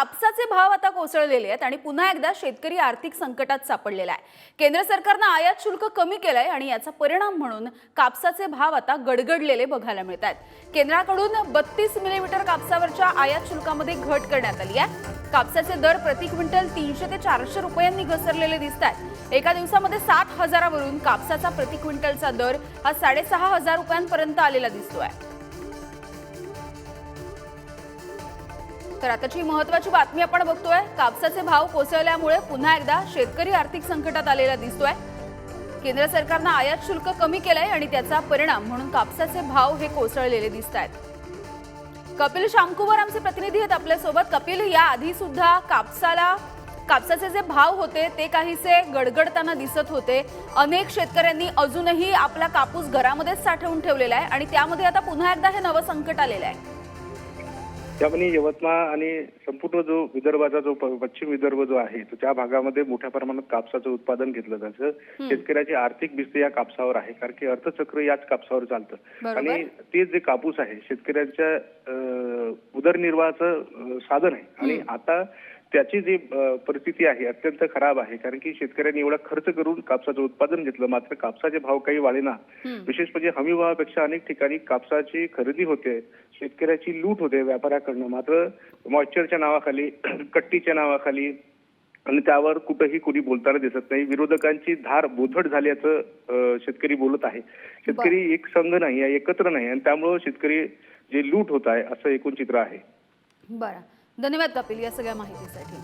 कापसाचे भाव आता कोसळलेले आहेत आणि पुन्हा एकदा शेतकरी आर्थिक संकटात सापडलेला आहे. केंद्र सरकारनं आयात शुल्क कमी केलंय आणि याचा परिणाम म्हणून कापसाचे भाव आता गडगडलेले बघायला मिळत आहेत. केंद्राकडून बत्तीस मिलीमीटर कापसावरच्या आयात शुल्कामध्ये घट करण्यात आली आहे. कापसाचे दर प्रति क्विंटल तीनशे ते चारशे रुपयांनी घसरलेले दिसत आहेत. एका दिवसामध्ये सात हजारावरून कापसाचा प्रति क्विंटलचा दर हा साडेसहा हजार रुपयांपर्यंत आलेला दिसतोय. तर आताची महत्वाची बातमी आपण बघतोय कापसाचे भाव कोसळल्यामुळे पुन्हा एकदा शेतकरी आर्थिक संकटात आलेला दिसतोय. केंद्र सरकारनं आयात शुल्क कमी केलंय आणि त्याचा परिणाम म्हणून कापसाचे भाव हे कोसळलेले दिसत आहेत कपिल शामकुवर आमचे प्रतिनिधी आहेत आपल्यासोबत. कपिल या आधी सुद्धा कापसाला कापसाचे जे भाव होते ते काहीसे गडगडताना दिसत होते. अनेक शेतकऱ्यांनी अजूनही आपला कापूस घरामध्येच साठवून ठेवलेला आहे आणि त्यामध्ये आता पुन्हा एकदा हे नवं संकट आलेलं आहे. त्यामुळे यवतमाळ आणि संपूर्ण जो विदर्भाचा जो पश्चिम विदर्भ जो आहे तो त्या भागामध्ये मोठ्या प्रमाणात कापसाचं उत्पादन घेतलं जातं. शेतकऱ्याची आर्थिक भिस्त या कापसावर आहे कारण की अर्थचक्र याच कापसावर चालतं. आणि ते जे कापूस आहे शेतकऱ्यांच्या उदरनिर्वाहाचं साधन आहे. आणि आता त्याची जी परिस्थिती आहे अत्यंत खराब आहे. कारण की शेतकऱ्यांनी एवढा खर्च करून कापसाचं उत्पादन घेतलं. मात्र कापसाचे भाव काही वाढेना विशेष म्हणजे हमी भावापेक्षा अनेक ठिकाणी कापसाची खरेदी होते. शेतकऱ्याची लूट होते व्यापाऱ्याकडनं. मात्र मॉइश्चरच्या नावाखाली कट्टीच्या नावाखाली आणि त्यावर कुठंही कुणी बोलताना दिसत नाही. विरोधकांची धार बोथट झाल्याचं शेतकरी बोलत आहे. शेतकरी एक संघ नाही आहे एकत्र नाही. आणि त्यामुळं शेतकरी जे लूट होत आहे असं एकूण चित्र आहे. बरं. धन्यवाद कपिल या सगळ्या माहितीसाठी.